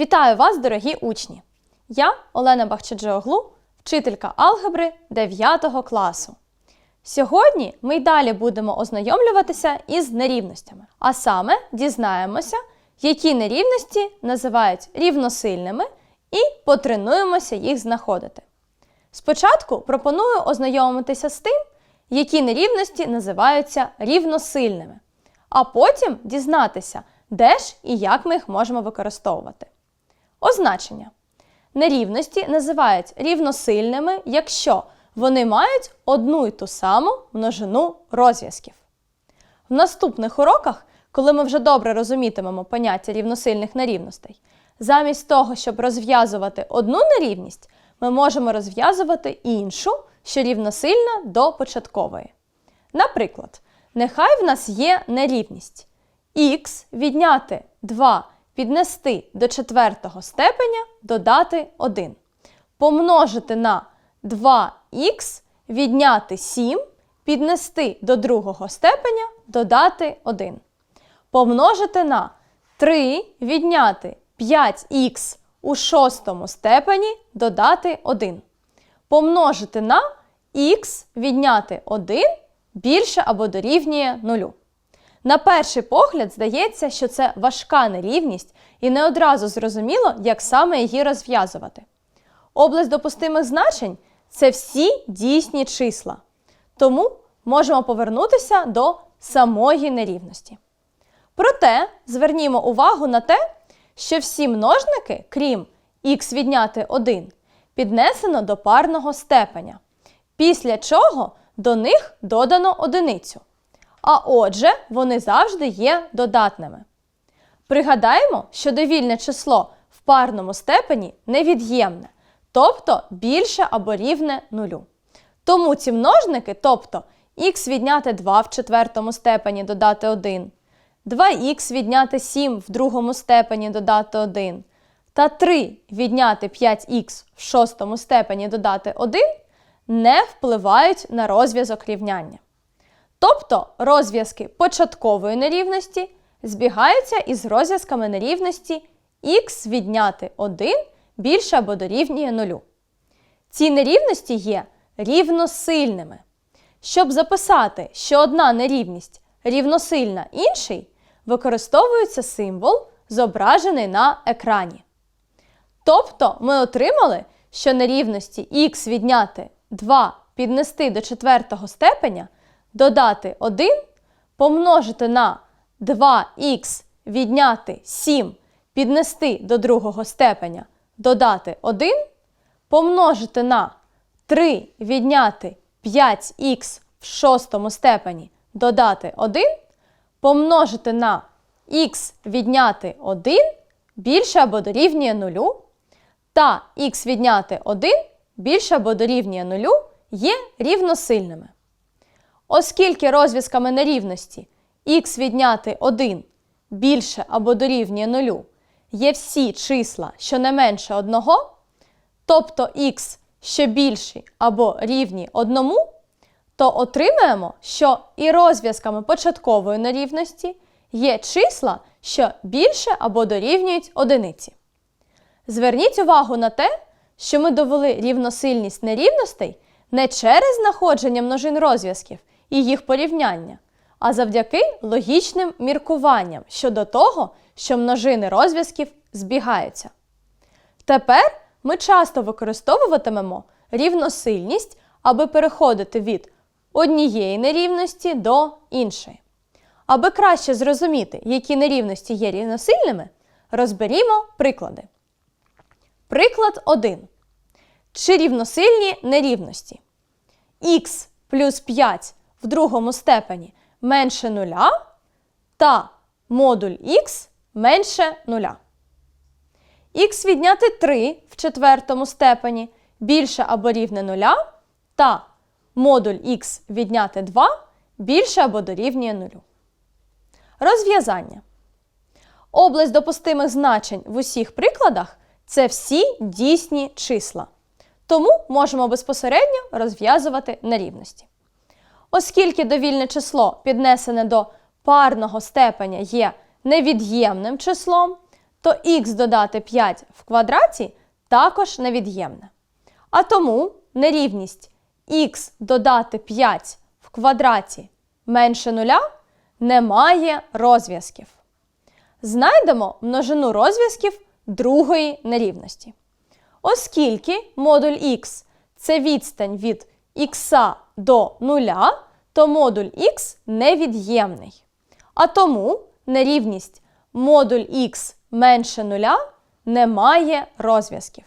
Вітаю вас, дорогі учні! Я Олена Бахчаджоглу, вчителька алгебри 9 класу. Сьогодні ми й далі будемо ознайомлюватися із нерівностями, а саме дізнаємося, які нерівності називають рівносильними, і потренуємося їх знаходити. Спочатку пропоную ознайомитися з тим, які нерівності називаються рівносильними, а потім дізнатися, де ж і як ми їх можемо використовувати. Означення. Нерівності називають рівносильними, якщо вони мають одну й ту саму множину розв'язків. В наступних уроках, коли ми вже добре розумітимемо поняття рівносильних нерівностей, замість того, щоб розв'язувати одну нерівність, ми можемо розв'язувати іншу, що рівносильна до початкової. Наприклад, нехай в нас є нерівність х відняти 2 піднести до четвертого степеня додати 1. Помножити на 2х відняти 7 піднести до другого степеня додати 1. Помножити на 3 відняти 5х у шостому степені додати 1. Помножити на х відняти 1 більше або дорівнює 0. На перший погляд здається, що це важка нерівність і не одразу зрозуміло, як саме її розв'язувати. Область допустимих значень це всі дійсні числа. Тому можемо повернутися до самої нерівності. Проте звернімо увагу на те, що всі множники, крім х відняти 1, піднесено до парного степеня, після чого до них додано одиницю. А отже, вони завжди є додатними. Пригадаємо, що довільне число в парному степені невід'ємне, тобто більше або рівне нулю. Тому ці множники, тобто х відняти 2 в четвертому степені додати 1, 2х відняти 7 в другому степені додати 1, та 3 відняти 5х в шостому степені додати 1 не впливають на розв'язок рівняння. Тобто розв'язки початкової нерівності збігаються із розв'язками нерівності х відняти 1 більше або дорівнює 0. Ці нерівності є рівносильними. Щоб записати, що одна нерівність рівносильна іншій, використовується символ, зображений на екрані. Тобто ми отримали, що нерівності х відняти 2 піднести до четвертого степеня додати 1, помножити на 2х відняти 7 піднести до другого степеня додати 1, помножити на 3 відняти 5х в шостому степені додати 1, помножити на х відняти 1 більше або дорівнює 0, та х відняти 1 більше або дорівнює 0 є рівносильними. Оскільки розв'язками нерівності х відняти 1 більше або дорівнює 0 є всі числа, що не менше 1, тобто х що більші або рівні 1, то отримаємо, що і розв'язками початкової нерівності є числа, що більше або дорівнюють одиниці. Зверніть увагу на те, що ми довели рівносильність нерівностей не через знаходження множин розв'язків і їх порівняння, а завдяки логічним міркуванням щодо того, що множини розв'язків збігаються. Тепер ми часто використовуватимемо рівносильність, аби переходити від однієї нерівності до іншої. Аби краще зрозуміти, які нерівності є рівносильними, розберімо приклади. Приклад 1. Чи рівносильні нерівності? х плюс 5 в другому степені менше нуля та модуль х менше нуля. Х відняти 3 в четвертому степені більше або рівне нуля та модуль х відняти 2 більше або дорівнює нулю. Розв'язання. Область допустимих значень в усіх прикладах це всі дійсні числа. Тому можемо безпосередньо розв'язувати нерівності. Оскільки довільне число, піднесене до парного степеня, є невід'ємним числом, то х додати 5 в квадраті також невід'ємне. А тому нерівність х додати 5 в квадраті менше нуля не має розв'язків. Знайдемо множину розв'язків другої нерівності. Оскільки модуль х це відстань від х до нуля, то модуль х невід'ємний. А тому нерівність модуль х менше нуля не має розв'язків.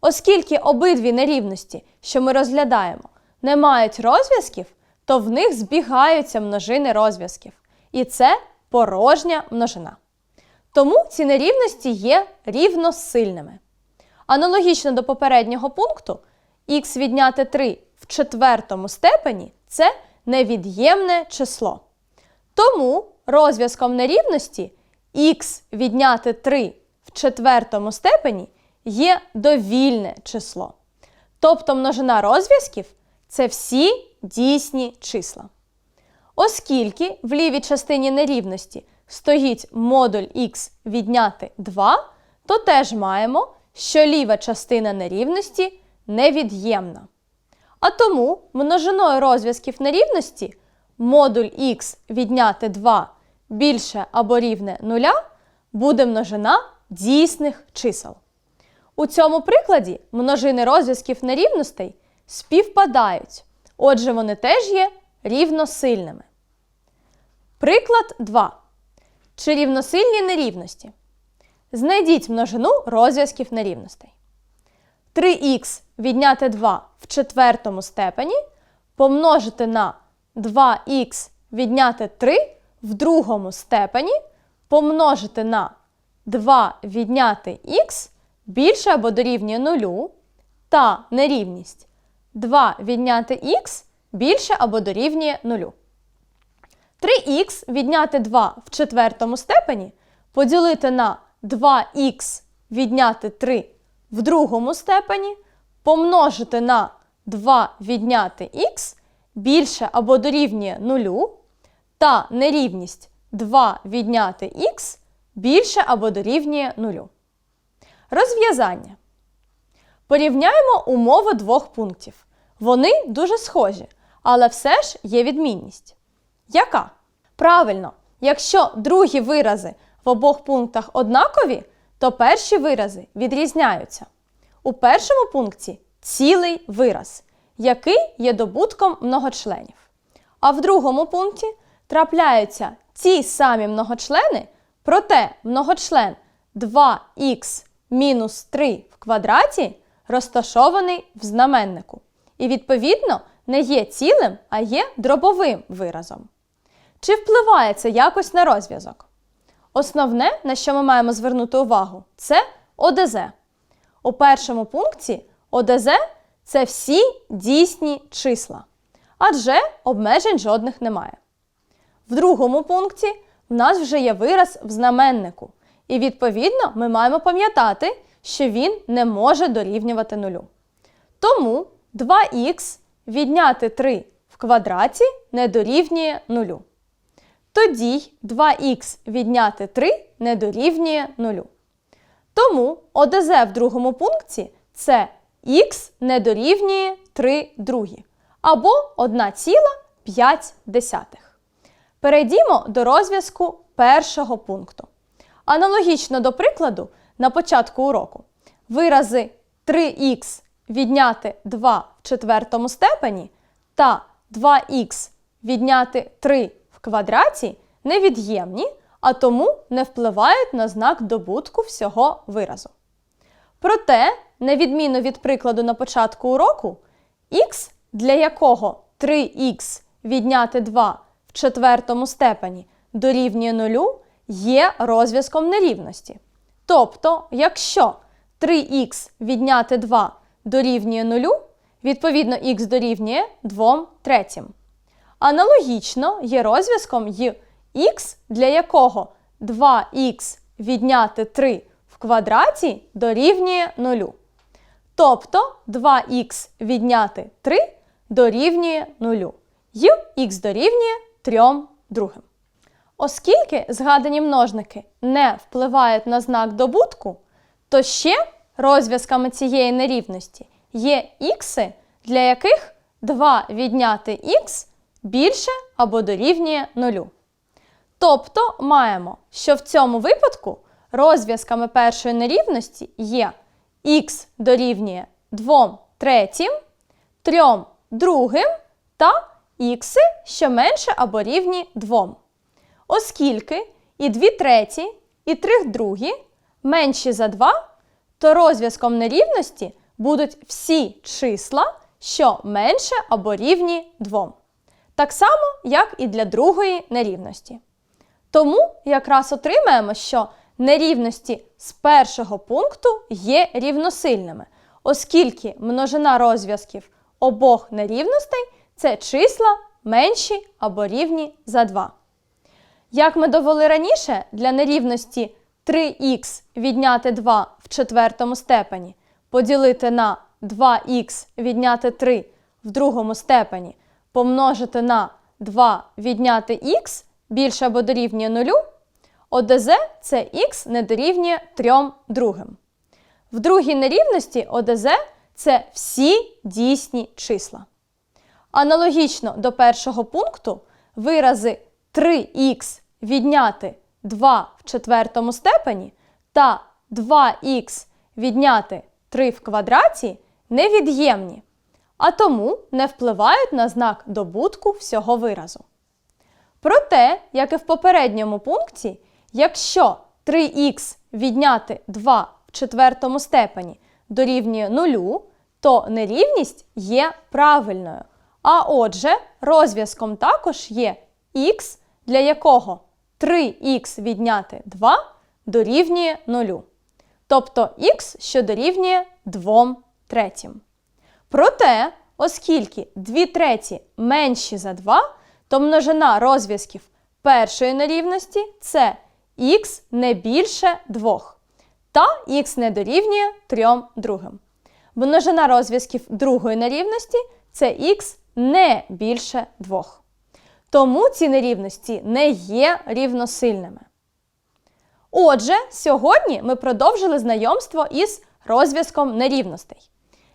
Оскільки обидві нерівності, що ми розглядаємо, не мають розв'язків, то в них збігаються множини розв'язків. І це порожня множина. Тому ці нерівності є рівносильними. Аналогічно до попереднього пункту, х відняти 3 в четвертому степені це невід'ємне число. Тому розв'язком нерівності х відняти 3 в четвертому степені є довільне число. Тобто множина розв'язків це всі дійсні числа. Оскільки в лівій частині нерівності стоїть модуль х відняти 2, то теж маємо, що ліва частина нерівності невід'ємна. А тому множиною розв'язків нерівності модуль х відняти 2 більше або рівне 0 буде множина дійсних чисел. У цьому прикладі множини розв'язків нерівностей співпадають, отже, вони теж є рівносильними. Приклад 2. Чи рівносильні нерівності? Знайдіть множину розв'язків нерівностей. 3х відняти 2 в четвертому степені помножити на 2х відняти 3 в другому степені помножити на 2 відняти х більше або дорівнює 0 та нерівність 2 відняти х більше або дорівнює 0. 3х відняти 2 в четвертому степені поділити на 2х відняти 3 в другому степені помножити на 2 відняти х більше або дорівнює 0 та нерівність 2 відняти х більше або дорівнює 0. Розв'язання. Порівняємо умови двох пунктів. Вони дуже схожі, але все ж є відмінність. Яка? Правильно, якщо другі вирази в обох пунктах однакові, то перші вирази відрізняються. У першому пункті цілий вираз, який є добутком многочленів. А в другому пункті трапляються ті самі многочлени, проте многочлен 2х мінус 3 в квадраті розташований в знаменнику. І, відповідно, не є цілим, а є дробовим виразом. Чи впливає це якось на розв'язок? Основне, на що ми маємо звернути увагу, це ОДЗ. У першому пункті ОДЗ це всі дійсні числа, адже обмежень жодних немає. В другому пункті в нас вже є вираз в знаменнику, і відповідно ми маємо пам'ятати, що він не може дорівнювати нулю. Тому 2х відняти 3 в квадраті не дорівнює нулю. Тоді 2х відняти 3 не дорівнює 0. Тому ОДЗ в другому пункті це х не дорівнює 3 другі або 1,5. Перейдімо до розв'язку першого пункту. Аналогічно до прикладу, на початку уроку вирази 3х відняти 2 в четвертому степені та 2х відняти 3 в квадраті невід'ємні, а тому не впливають на знак добутку всього виразу. Проте, на відміну від прикладу на початку уроку, х, для якого 3х відняти 2 в четвертому степені дорівнює 0, є розв'язком нерівності. Тобто, якщо 3х відняти 2 дорівнює 0, відповідно х дорівнює 2 третім. Аналогічно є розв'язком й х, для якого 2х відняти 3 в квадраті дорівнює 0. Тобто 2х відняти 3 дорівнює 0. Й х дорівнює 3 другим. Оскільки згадані множники не впливають на знак добутку, то ще розв'язками цієї нерівності є ікси, для яких 2 відняти х більше або дорівнює нулю. Тобто маємо, що в цьому випадку розв'язками першої нерівності є х дорівнює 2 третім, 3 другим та ікси, що менше або рівні 2. Оскільки і 2 треті, і 3 другі менші за 2, то розв'язком нерівності будуть всі числа, що менше або рівні 2. Так само, як і для другої нерівності. Тому якраз отримаємо, що нерівності з першого пункту є рівносильними, оскільки множина розв'язків обох нерівностей це числа менші або рівні за 2. Як ми довели раніше, для нерівності 3х відняти 2 в четвертому степені поділити на 2х відняти 3 в другому степені помножити на 2 відняти х більше або дорівнює 0, ОДЗ це х не дорівнює 3 другим. В другій нерівності ОДЗ це всі дійсні числа. Аналогічно до першого пункту вирази 3х відняти 2 в четвертому степені та 2х відняти 3 в квадраті невід'ємні, а тому не впливають на знак добутку всього виразу. Проте, як і в попередньому пункті, якщо 3х відняти 2 в четвертому степені дорівнює 0, то нерівність є правильною. А отже, розв'язком також є х, для якого 3х відняти 2 дорівнює 0. Тобто х, що дорівнює 2 третім. Проте, оскільки 2 треті менші за 2, то множина розв'язків першої нерівності це х не більше 2, та х не дорівнює 3 другим. Множина розв'язків другої нерівності це х не більше 2. Тому ці нерівності не є рівносильними. Отже, сьогодні ми продовжили знайомство із розв'язком нерівностей.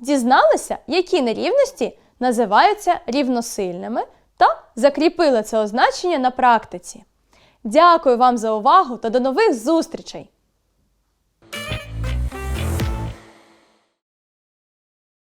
Дізналися, які нерівності називаються рівносильними та закріпили це означення на практиці. Дякую вам за увагу та до нових зустрічей!